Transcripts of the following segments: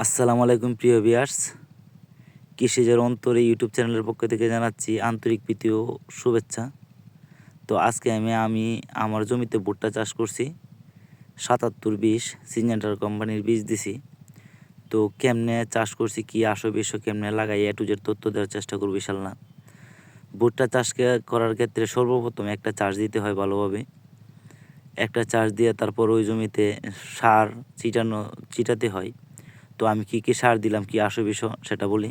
আসসালামু আলাইকুম, প্রিয় ভিয়ার্স কৃষিজের অন্তরে ইউটিউব চ্যানেলের পক্ষ থেকে জানাচ্ছি আন্তরিক প্রীতি ও শুভেচ্ছা। তো আজকে আমি আমি আমার জমিতে ভুট্টা চাষ করছি। সাতাত্তর বিশ সিনজেন্টার কোম্পানির বীজ দিছি। তো কেমনে চাষ করছি, কি আসো বেশো কেমনে লাগাই, এ টু তথ্য দেওয়ার চেষ্টা করব ইনশাল্লাহ। ভুট্টা চাষকে করার ক্ষেত্রে সর্বপ্রথম একটা চাষ দিতে হয় ভালোভাবে। একটা চাষ দিয়ে তারপর ওই জমিতে সার ছিটানো, ছিটাতে হয়। তো আমি কি কি সার দিলাম, কি আসো বিষয় সেটা বলি।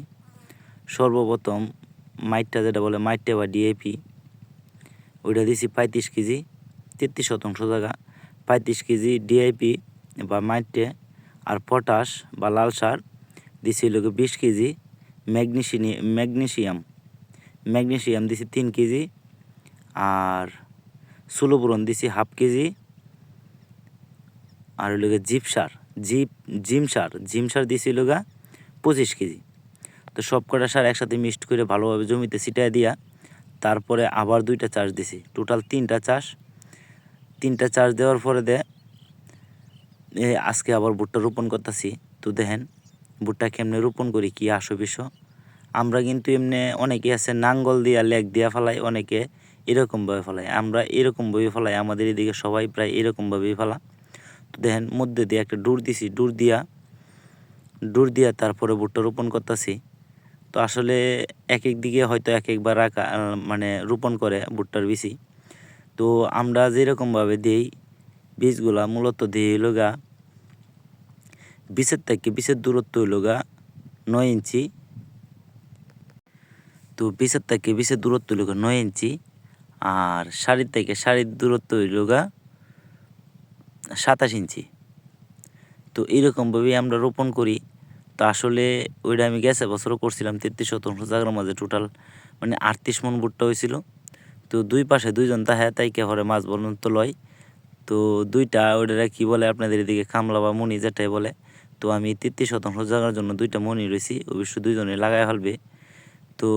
সর্বপ্রথম মাইটটা যেটা বলে, মাইটটা বা ডিএপি ওইটা দিছি পঁয়ত্রিশ কেজি, তেত্রিশ শতাংশ জায়গা। পঁয়ত্রিশ কেজি ডিআইপি বা মাইটে আর পটাশ বা লাল সার দিছি লোকে বিশ কেজি ম্যাগনেশিয়াম ম্যাগনেশিয়াম ম্যাগনেশিয়াম দিছি তিন কেজি আর সুলোপুরন দিছি হাফ কেজি আর গিয়ে জিপ সার। জিপ, জিম সার। জিম সার দিছিল গা পঁচিশ কেজি। তো সব কটা সার একসাথে মিক্সড করে ভালোভাবে জমিতে ছিটায় দিয়া তারপরে আবার দুইটা চাষ দিছি। টোটাল তিনটা চাষ। তিনটা চাষ দেওয়ার পরে দে আজকে আবার ভুট্টা রোপণ করতেছি। তো দেখেন ভুট্টা কেমনে রোপণ করি, কি আসো বিষয় আমরা কিন্তু এমনি অনেকে আছে নাঙ্গল দিয়া লেগ দিয়া ফেলাই, অনেকে এরকমভাবে ফেলাই। আমরা এরকমভাবে ফেলাই, আমাদের এদিকে সবাই প্রায় এরকমভাবেই ফেলা। দেখেন, মধ্যে দিয়ে একটা ডুর দিছি, ডুর দিয়া ডুর দিয়া তারপরে ভুট্টা রোপণ করতেছি। তো আসলে এক এক দিকে হয়তো এক একবার রাখা মানে রোপণ করে ভুট্টার বিচি তো আমরা যেরকমভাবে দিই বীজগুলা, মূলত দিই হইল গা বিচের থেকে বিচের দূরত্ব হইল গা নয় ইঞ্চি। তো বিচের থেকে বিচের দূরত্ব হইল গা নয় ইঞ্চি, আর শাড়ির থেকে শাড়ির দূরত্ব হইল গা সাতাশ ইঞ্চি। তো এইরকমভাবেই আমরা রোপণ করি। তো আসলে ওইটা আমি গেছে বছরও করছিলাম তেত্রিশ শতাংশ জায়গার মাঝে টোটাল মানে আটত্রিশ মন ভুট্টা হয়েছিল। তো দুই পাশে দুইজন তাহে তাই কে হরে মাছ বলন তো লয়। তো দুইটা ওইটা কি বলে আপনাদের এদিকে কামলা বা মনি যেটাই বলে। তো আমি তেত্রিশ শতাংশ জায়গার জন্য দুইটা মনি রয়েছি, অবশ্য দুইজনে লাগাই ফেলবে। তো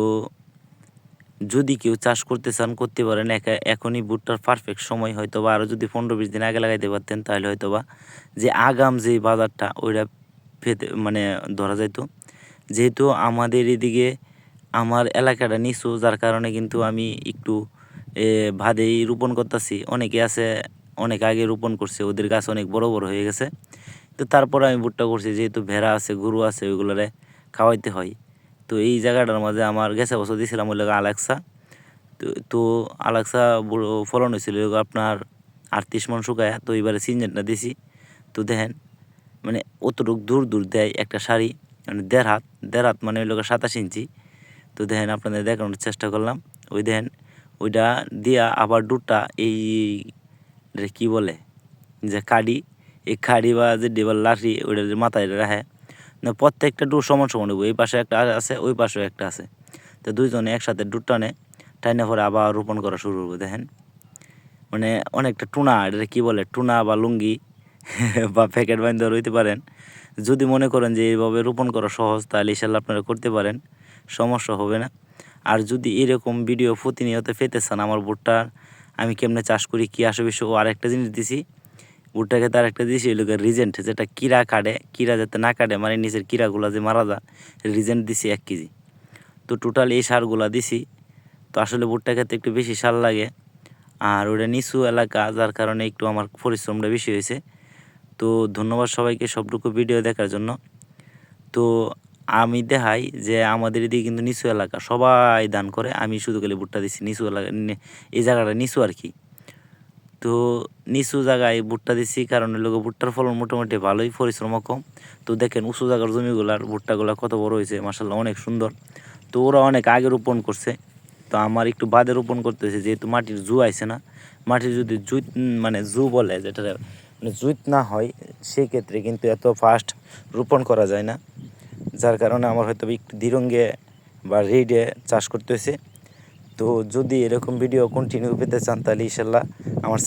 যদি কেউ চাষ করতে চান, করতে পারেন। একা, এখনই ভুট্টার পারফেক্ট সময় হয়তো বা আরও যদি পনেরো বিশ দিন আগে লাগাইতে পারতেন, তাহলে হয়তো বা যে আগাম যে বাজারটা, ওইটা পেতে মানে ধরা যাইতো। যেহেতু আমাদের এদিকে, আমার এলাকাটা নিচু, যার কারণে কিন্তু আমি একটু ভাদেই রোপণ করতেছি। অনেকে আছে, অনেক আগে রোপণ করছে, ওদের গাছ অনেক বড় বড় হয়ে গেছে। তো তারপরে আমি ভুট্টা করছি, যেহেতু ভেড়া আছে, গরু আছে, ওইগুলোরে খাওয়াইতে হয়। তো এই জায়গাটার মাঝে আমার গেছে বছর দিয়েছিলাম ওই লোক আলেক্সা। তো তো আলেক্সা বড় ফলন হয়েছিল আপনার আটত্রিশ মন শুকায়, তো এবারে সিনজেনটা দিছি। তো দেখেন মানে অতটুক দূর দূর দেয় একটা শাড়ি মানে দেড় হাত দেড় হাত মানে ওই লোকের সাতাশ ইঞ্চি। তো দেখেন আপনাদের দেখানোর চেষ্টা করলাম। ওই দেখেন, ওইটা দিয়া আবার দুটা এই কি বলে? যে কাডি, এই কাডি বা যে ডেবার লাঠি, ওইটা যে মাথায় রাখে। প্রত্যেকটা ডুর সমান সমান হইব। এই পাশে একটা আছে, ওই পাশেও একটা আছে। তো দুইজনে একসাথে ডুর টানে, টাইনে পরে আবার রোপণ করা শুরু করব, দেখেন। মানে অনেকটা টুনা এটা কি বলে, টুনা বা লুঙ্গি বা প্যাকেট বাইন্দা রইতে পারেন। যদি মনে করেন যে এইভাবে রোপণ করা সহজ, তাহলে ইনশাল্লাহ আপনারা করতে পারেন, সমস্যা হবে না। আর যদি এরকম ভিডিও প্রতিনিয়ত পেতে চান আমার ভুট্টার আমি কেমনে চাষ করি, কী আসবে সে আর একটা জিনিস দিছি ভুট্টাকে তার একটা দিয়েছি ওই লোকের রিজেন্ট যেটা কিরা কাটে কিরা যাতে না কাটে মানে নিচের কিরাগুলো যে মারা যায় রিজেন্ট দিছি এক কেজি। তো টোটাল এই সারগুলা দিছি। তো আসলে ভুট্টা খেতে একটু বেশি সার লাগে। আর ওটা নিচু এলাকা, যার কারণে একটু আমার পরিশ্রমটা বেশি হয়েছে। তো ধন্যবাদ সবাইকে সবটুকু ভিডিও দেখার জন্য। তো আমি দেখাই যে আমাদের এদিকে কিন্তু নিচু এলাকা, সবাই দান করে। আমি শুধু খালি ভুট্টা দিচ্ছি নিচু এলাকা এই জায়গাটা নিচু আর কি। তো নিচু জায়গায় ভুট্টা দিচ্ছি কারণ লোক ভুট্টার ফলন মোটামুটি ভালোই পরিশ্রম কম। তো দেখেন উঁচু জায়গার জমিগুলার ভুট্টাগুলা কত বড় হয়েছে মাসাল্লাহ অনেক সুন্দর। তো ওরা অনেক আগে রোপণ করছে। তো আমার একটু বাদে রোপণ করতেছে, যেহেতু মাটির জু আইছে না, মাটির যদি জুত মানে জু বলে, যেটা মানে জুইত না হয় সেই ক্ষেত্রে কিন্তু এত ফাস্ট রোপণ করা যায় না। যার কারণে আমার হয়তো একটু ধীরঙ্গে বা রেডে চাষ করতে হয়েছে তো যদি এরকম ভিডিও কন্টিনিউ পেতে চান, তাহলে ইনশাল্লাহ আমার